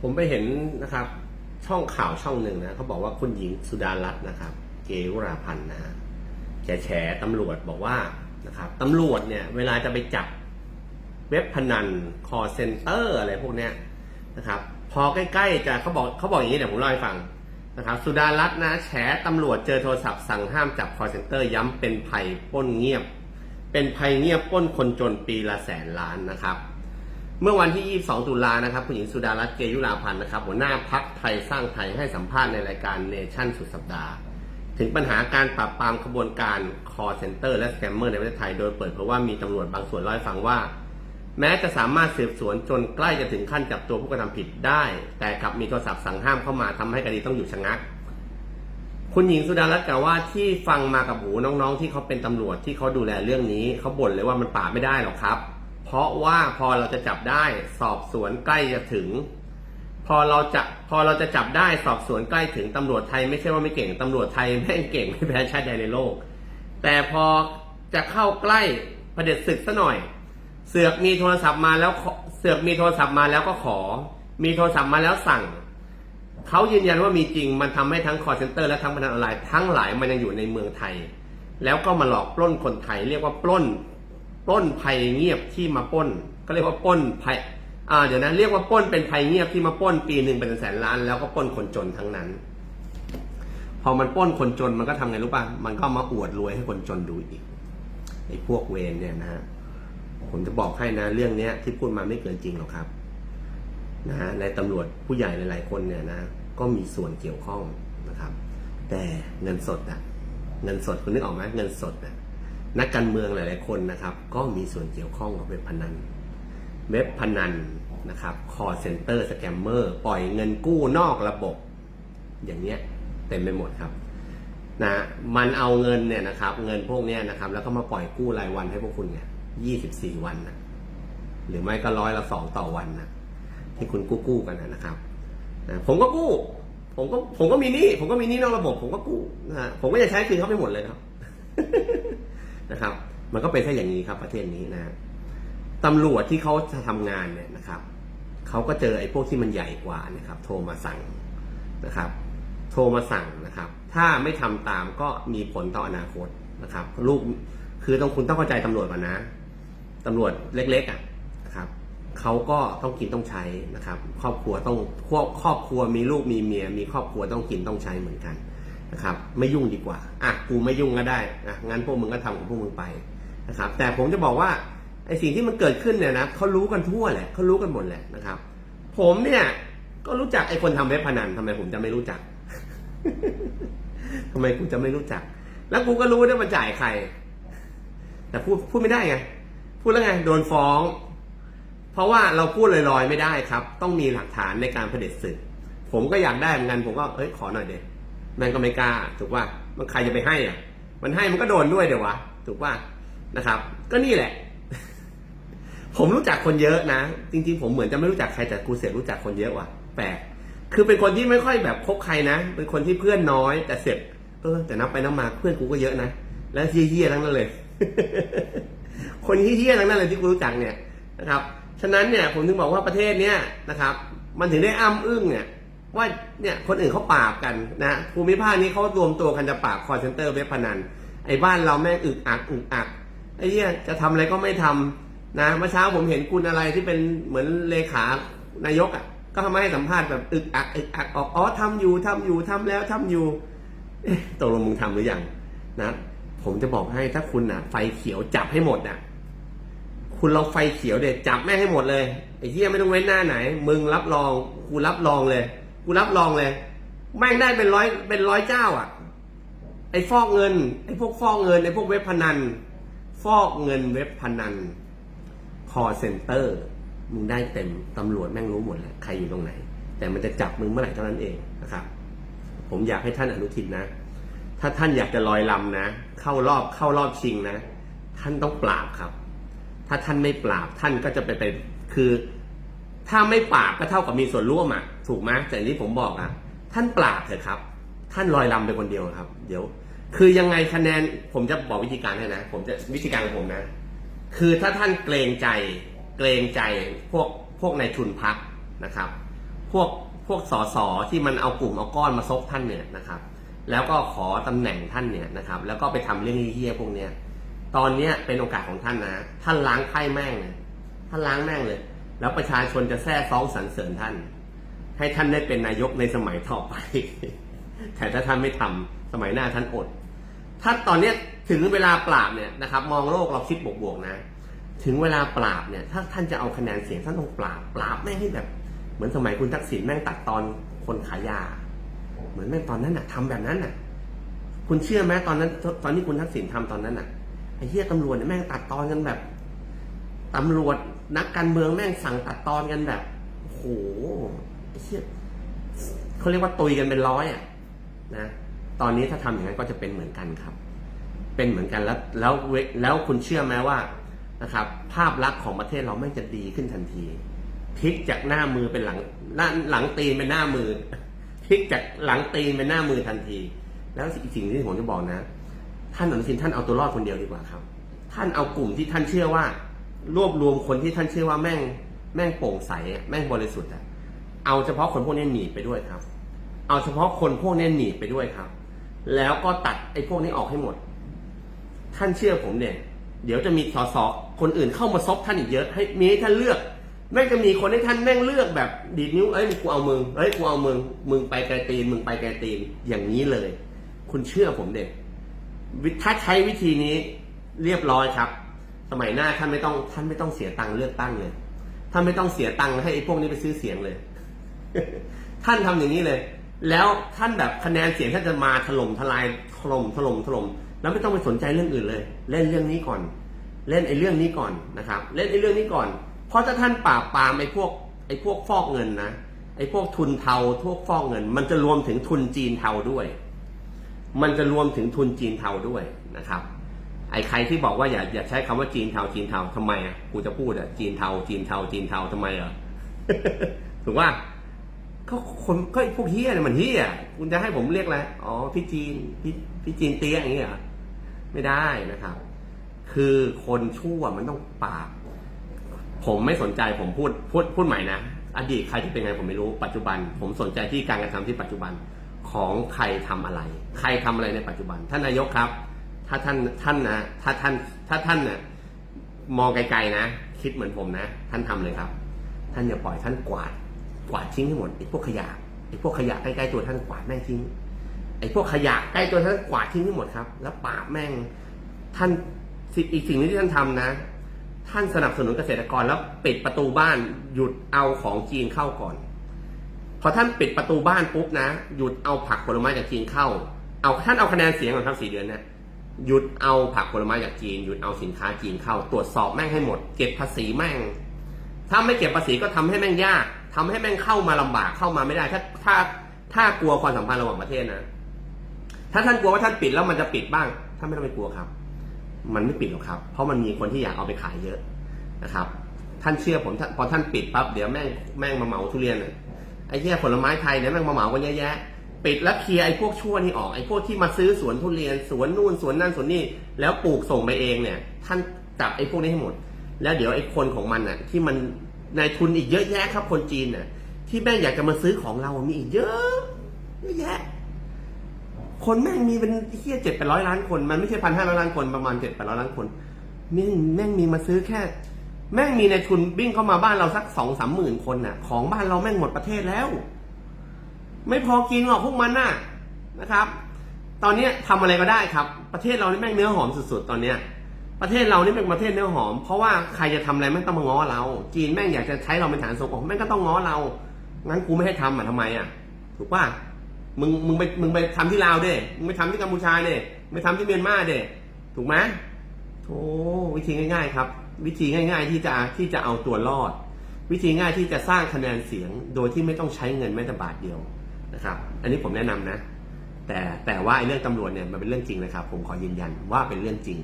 ผมไปเห็นนะครับ ช่องข่าวช่องหนึ่งนะเขาบอกว่าคุณหญิงสุดารัตน์นะครับ เกยุราพันธ์นะฮะแฉแฉตำรวจบอกว่านะครับตำรวจเนี่ยเวลาจะไปจับเว็บพนันคอเซ็นเตอร์อะไรพวกเนี้ยนะครับ พอใกล้ๆจะเขาบอกเขาบอกอย่างนี้เดี๋ยวผมเล่าให้ฟังนะครับสุดารัตน์นะแฉตำรวจเจอโทรศัพท์สั่งห้ามจับคอเซ็นเตอร์ย้ำเป็นภัยป้นเงียบ เป็นภัยเงียบป้นคนจนปีละแสนล้านนะครับ เมื่อวันที่ 22 ตุลานะครับ คุณหญิงสุดารัตน์เกยุราพันธ์นะครับ หัวหน้าพักไทยสร้างไทยให้สัมภาษณ์ในรายการเนชั่นสุดสัปดาห์ ถึงปัญหาการปราบปรามขบวนการคอเซ็นเตอร์และสแกมเมอร์ในประเทศไทย โดยเปิดเผยว่ามีตำรวจบางส่วนเล่าให้ฟังว่า แม้จะสามารถสืบสวนจนใกล้จะถึงขั้นจับตัวผู้กระทำผิดได้ แต่กลับมีโทรศัพท์สั่งห้ามเข้ามาทำให้คดีต้องหยุดชะงัก คุณหญิงสุดารัตน์กล่าวว่าที่ฟังมากับหูน้องๆ ที่เขาเป็นตำรวจที่เขาดูแลเรื่องนี้เขาบ่นเลยว่ามันปราบไม่ได้หรอกครับ เพราะว่าพอเราจะจับได้สอบสวนใกล้จะถึง พอเราจะพอเราจะจับได้สอบสวนใกล้ถึงตำรวจไทยไม่ใช่ว่าไม่เก่งตำรวจไทยแม่งเก่งไม่แพ้ชาติใดในโลก แต่พอจะเข้าใกล้ประเด็จศึกซะหน่อย เสือกมีโทรศัพท์มาแล้วเสือกมีโทรศัพท์มาแล้วก็ขอ มีโทรศัพท์มาแล้วสั่งเขายืนยันว่ามีจริงมันทำให้ทั้งคอร์เซนเตอร์และทั้งพนันออนไลน์ทั้งหลายมันยังอยู่ในเมืองไทย แล้วก็มาหลอกปล้นคนไทยเรียกว่าปล้น ปล้นภัยเงียบที่มาปล้น ก็เรียกว่าปล้นภัยอ่าเดี๋ยวนะเรียกว่าปล้นเป็นภัยเงียบที่มาปล้นปีหนึ่งเป็นแสนล้าน แล้วก็ปล้นคนจนทั้งนั้น พอมันปล้นคนจนมันก็ทำไงรู้ป่ะมันก็มาอวดรวยให้คนจนดูอีกไอ้พวกเวรเนี่ยนะฮะผมจะบอกให้นะเรื่องเนี้ยที่พูดมาไม่เกินจริงหรอกครับนะฮะในตำรวจผู้ใหญ่หลายๆคนเนี่ยนะ ก็มีส่วนเกี่ยวข้องนะครับ แต่เงินสดอะเงินสดคุณนึกออกไหมเงินสดอะ นักการเมืองหลาย ๆ คนนะครับ ก็มีส่วนเกี่ยวข้องกับเว็บพนัน เว็บพนันนะครับคอร์เซ็นเตอร์สแกมเมอร์ปล่อยเงินกู้นอกระบบ อย่างเนี้ยเต็มไปหมดครับนะมันเอาเงินเนี่ยนะครับ เงินพวกเนี้ยนะครับ แล้วก็มาปล่อยกู้รายวันให้พวกคุณเนี่ยยี่สิบสี่วันนะหรือไม่ก็ร้อยละสองต่อวันนะที่คุณกู้กู้กันนะครับนะผมก็กู้ ผมก็ผมก็มีหนี้ผมก็มีหนี้นอกระบบ ผมก็กู้นะฮะผมก็จะใช้คืนเขาไปหมดเลยครับ นะครับ มันก็เป็นแค่อย่างนี้ครับประเทศนี้นะตำรวจที่เขาจะทำงานเนี่ยนะครับเขาก็เจอไอ้พวกที่มันใหญ่กว่านะครับ โทรมาสั่งนะครับ โทรมาสั่งนะครับ ถ้าไม่ทำตามก็มีผลต่ออนาคตนะครับ ลูกคือต้องคุณต้องเข้าใจตำรวจก่อนนะตำรวจเล็กๆอะนะครับเขาก็ต้องกินต้องใช้นะครับ ครอบครัวต้องครอบครัวมีลูกมีเมีย มีครอบครัวต้องกินต้องใช้เหมือนกัน นะครับไม่ยุ่งดีกว่าอะกูไม่ยุ่งก็ได้อะงั้นพวกมึงก็ทำของพวกมึงไปนะครับ แต่ผมจะบอกว่าไอสิ่งที่มันเกิดขึ้นเนี่ยนะเขารู้กันทั่วแหละเขารู้กันหมดแหละนะครับ ผมเนี่ยก็รู้จักไอคนทำเว็บพนันทำไมผมจะไม่รู้จักทำไมกูจะไม่รู้จัก แล้วกูก็รู้ด้วยมันจ่ายใคร แต่พูดพูดไม่ได้ไงพูดแล้วไงโดนฟ้อง เพราะว่าเราพูดลอยๆไม่ได้ครับ ต้องมีหลักฐานในการเผด็จศึกผมก็อยากได้เหมือนกันผมก็เฮ้ยขอหน่อยเด็ แม่งก็ไม่กล้า ถูกป่ะมันใครจะไปให้อะ มันให้มันก็โดนด้วยเดี๋ยววะ ถูกป่ะนะครับ ก็นี่แหละ ผมรู้จักคนเยอะนะ จริง ๆ ผมเหมือนจะไม่รู้จักใครแต่กูเสียรู้จักคนเยอะว่ะ แปลก คือเป็นคนที่ไม่ค่อยแบบคบใครนะ เป็นคนที่เพื่อนน้อย แต่เสร็จเออ แต่นับไปนับมาเพื่อนกูก็เยอะนะ และเฮี้ยๆทั้งนั้นเลย คนเฮี้ยๆทั้งนั้นเลยที่กูรู้จักเนี่ยนะครับ ฉะนั้นเนี่ยผมถึงบอกว่าประเทศเนี้ยนะครับ มันถึงได้อ้ำอึ้งเนี่ย ว่าเนี่ยคนอื่นเขาปราบกันนะภูมิภาคนี้เขารวมตัวกันจะปราบคอร์เซนเตอร์เว็บพนันไอ้บ้านเราแม่งอึกอักอึกอักไอ้เหี้ยจะทำอะไรก็ไม่ทำนะเมื่อเช้าผมเห็นคุณอะไรที่เป็นเหมือนเลขานายกอะก็ทำให้สัมภาษณ์แบบอึกอักอึกอักออกอ๋อทำอยู่ทำอยู่ทำแล้วทำอยู่ตกลงมึงทำหรือยังนะผมจะบอกให้ถ้าคุณอะ ไฟเขียวจับให้หมดอะ คุณลองไฟเขียวเด็ดจับแม่ให้หมดเลยไอ้เหี้ยไม่ต้องเว้นหน้าไหน มึงรับรองกูรับรองเลย กูรับรองเลย แม่งได้เป็นร้อยเป็นร้อยเจ้าอะ ไอ้ฟอกเงิน ไอ้พวกฟอกเงินไอ้พวกเว็บพนัน ฟอกเงินเว็บพนันคอเซ็นเตอร์มึงได้เต็มตำรวจแม่งรู้หมดแล้วใครอยู่ตรงไหน แต่มันจะจับมึงเมื่อไหร่เท่านั้นเองนะครับ ผมอยากให้ท่านอนุทินนะ ถ้าท่านอยากจะลอยลำนะ เข้ารอบเข้ารอบชิงนะ ท่านต้องปราบครับ ถ้าท่านไม่ปราบท่านก็จะไปเป็นคือ ถ้าไม่ปราบก็เท่ากับมีส่วนร่วมอะ ถูกไหมแต่อย่างที่ผมบอกอะ ท่านปราบเถอะครับ ท่านลอยลำไปคนเดียวครับ เดี๋ยว คือยังไงคะแนนผมจะบอกวิธีการให้นะ ผมจะวิธีการของผมนะ คือถ้าท่านเกรงใจ เกรงใจพวกพวกนายทุนพักนะครับ พวกพวกสสที่มันเอากลุ่มเอาก้อนมาซกท่านเนี่ยนะครับ แล้วก็ขอตำแหน่งท่านเนี่ยนะครับ แล้วก็ไปทำเรื่องเฮี้ยพวกเนี้ย ตอนเนี้ยเป็นโอกาสของท่านนะ ท่านล้างไพ่แม่งเลยท่านล้างแม่งเลย แล้วประชาชนจะแท้ซ้องสรรเสริญท่าน ให้ท่านได้เป็นนายกในสมัยต่อไป แต่ถ้าท่านไม่ทำสมัยหน้าท่านอด ถ้าตอนเนี้ยถึงเวลาปราบเนี่ยนะครับ มองโลกเราคิดบวกๆนะ ถึงเวลาปราบเนี่ย ถ้าท่านจะเอาคะแนนเสียงท่านต้องปราบ ปราบแม่งให้แบบ เหมือนสมัยคุณทักษิณแม่งตัดตอนคนขายยา เหมือนแม่งตอนนั้นน่ะทำแบบนั้นน่ะ คุณเชื่อไหมตอนนั้น ตอนที่คุณทักษิณทำตอนนั้นน่ะไอ้เหี้ยตำรวจเนี่ยแม่งตัดตอนกันแบบตำรวจนักการเมืองแม่งสั่งตัดตอนกันแบบโอ้โห เหี้ยเขาเรียกว่าตุยกันเป็นร้อยอะนะ ตอนนี้ถ้าทำอย่างนั้นก็จะเป็นเหมือนกันครับ เป็นเหมือนกันแล้วแล้วเวแล้วคุณเชื่อไหมว่านะครับ ภาพลักษณ์ของประเทศเราไม่จะดีขึ้นทันทีพลิกจากหน้ามือเป็นหลังหน้าหลังตีนเป็นหน้ามือพลิกจากหลังตีนเป็นหน้ามือทันที แล้วอีกสิ่งที่ผมจะบอกนะ ท่านอนุทินท่านเอาตัวรอดคนเดียวดีกว่าครับ ท่านเอากลุ่มที่ท่านเชื่อว่า รวบรวมคนที่ท่านเชื่อว่าแม่งแม่งโปร่งใสแม่งบริสุทธิ์อะ เอาเฉพาะคนพวกนี้หนีไปด้วยครับ เอาเฉพาะคนพวกนี้หนีไปด้วยครับ แล้วก็ตัดไอ้พวกนี้ออกให้หมด ท่านเชื่อผมเนี่ย เดี๋ยวจะมีสสคนอื่นเข้ามาซบท่านอีกเยอะ ให้มีให้ท่านเลือกแม่งจะมีคนให้ท่านแม่งเลือกแบบดีดนิ้วเอ้ยกูเอามึงเอ้ยกูเอามึงมึงไปไกลตีนมึงไปไกลตีนอย่างนี้เลย คุณเชื่อผมเด็กถ้าใช้วิธีนี้เรียบร้อยครับ สมัยหน้าท่านไม่ต้องท่านไม่ต้องเสียตังค์เลือกตั้งเลยท่านไม่ต้องเสียตังค์ให้ไอ้พวกนี้ไปซื้อเสียงเลย ท่านทำอย่างนี้เลย แล้วท่านแบบคะแนนเสียงท่านจะมาถล่มทลายถล่มถล่มถล่มแล้วไม่ต้องไปสนใจเรื่องอื่นเลย เล่นเรื่องนี้ก่อน เล่นไอ้เรื่องนี้ก่อนนะครับ เล่นไอ้เรื่องนี้ก่อน เพราะถ้าท่านปราบปรามไอ้พวกไอ้พวกฟอกเงินนะไอ้พวกทุนเทาพวกฟอกเงิน มันจะรวมถึงทุนจีนเทาด้วย มันจะรวมถึงทุนจีนเทาด้วยนะครับ ไอ้ใครที่บอกว่าอย่าอย่าใช้คำว่าจีนเทาจีนเทาทำไมอะกูจะพูดอะจีนเทาจีนเทาจีนเทาทำไมอะถูกว่า ก็คนก็พวกเฮียเนี่ยมันเฮียคุณจะให้ผมเรียกอะไรอ๋อพี่จีนพี่พี่จีนเตี้ยอย่างเงี้ยเหรอไม่ได้นะครับ คือคนชั่วมันต้องปราบผมไม่สนใจผมพูดพูดพูดใหม่นะอดีตใครที่เป็นไงผมไม่รู้ปัจจุบัน ผมสนใจที่การกระทำที่ปัจจุบันของใครทำอะไร ใครทำอะไรในปัจจุบัน ท่านนายกครับ ถ้าท่านท่านนะถ้าท่านถ้าท่านน่ะมองไกลๆนะ คิดเหมือนผมนะ ท่านทำเลยครับ ท่านอย่าปล่อยท่านกวาด กวาดทิ้งให้หมดไอ้พวกขยะไอ้พวกขยะใกล้ๆตัวท่านกวาดแม่งทิ้งไอ้พวกขยะใกล้ตัวท่านกวาดทิ้งให้หมดครับ แล้วปราบแม่งท่านอีกสิ่งนึงที่ท่านทำนะ ท่านสนับสนุนเกษตรกรแล้วปิดประตูบ้านหยุดเอาของจีนเข้าก่อน พอท่านปิดประตูบ้านปุ๊บนะ หยุดเอาผักผลไม้จากจีนเข้า เอาท่านเอาคะแนนเสียงของท่านสี่เดือนนะหยุดเอาผักผลไม้จากจีน หยุดเอาสินค้าจีนเข้า ตรวจสอบแม่งให้หมด เก็บภาษีแม่ง ถ้าไม่เก็บภาษีก็ทำให้แม่งยาก ทำให้แม่งเข้ามาลำบากเข้ามาไม่ได้ ถ้าถ้าถ้ากลัวความสัมพันธ์ระหว่างประเทศนะถ้าท่านกลัวว่าท่านปิดแล้วมันจะปิดบ้างท่านไม่ต้องไปกลัวครับ มันไม่ปิดหรอกครับ เพราะมันมีคนที่อยากเอาไปขายเยอะนะครับ ท่านเชื่อผมพอท่านปิดปั๊บเดี๋ยวแม่งแม่งมาเหมาทุเรียนไอ้เหี้ยผลไม้ไทยเนี่ยแม่งมาเหมากันเยอะแยะปิดแล้วเคลียร์ไอ้พวกชั่วนี่ออกไอ้พวกที่มาซื้อสวนทุเรียนสวนนู่นสวนนั่นสวนนี่แล้วปลูกส่งไปเองเนี่ย ท่านจับไอ้พวกนี้ให้หมด แล้วเดี๋ยวไอ้คนของมันน่ะที่มัน นายทุนอีกเยอะแยะครับคนจีนน่ะ ที่แม่งอยากจะมาซื้อของเรา มีอีกเยอะเยอะแยะ คนแม่งมีเป็นเฮียเจ็ดแปดร้อยล้านคน มันไม่ใช่พันห้าร้อยล้านคนประมาณเจ็ดแปดร้อยล้านคนแม่งแม่งมีมาซื้อแค่ แม่งมีในทุนวิ่งเข้ามาบ้านเราสักสองสามหมื่นคนน่ะ ของบ้านเราแม่งหมดประเทศแล้ว ไม่พอกินหรอกพวกมันน่ะนะครับ ตอนนี้ยทำอะไรก็ได้ครับ ประเทศเรานี่แม่งเนื้อหอมสุดๆตอนเนี้ย ประเทศเรานี่เป็นประเทศเนื้อหอม เพราะว่าใครจะทำอะไรแม่งต้องมาง้อเรา จีนแม่งอยากจะใช้เราเป็นฐานส่งออกแม่งก็ต้องง้อเรา งั้นกูไม่ให้ทำอะทำไมอะ ถูกป่ะ มึงมึงไปมึงไปทำที่ลาวเด้มึงไปทำที่กัมพูชาเด้มึงไปทำที่เมียนมาเด้ถูกไหมโธ่วิธีง่าย ๆ ครับ วิธีง่าย ๆ ที่จะที่จะเอาตัวรอด วิธีง่ายที่จะสร้างคะแนนเสียงโดยที่ไม่ต้องใช้เงินแม้แต่บาทเดียวนะครับ อันนี้ผมแนะนำนะ แต่แต่ว่าไอ้เรื่องตำรวจเนี่ยมันเป็นเรื่องจริงนะครับ ผมขอยืนยันว่าเป็นเรื่องจริง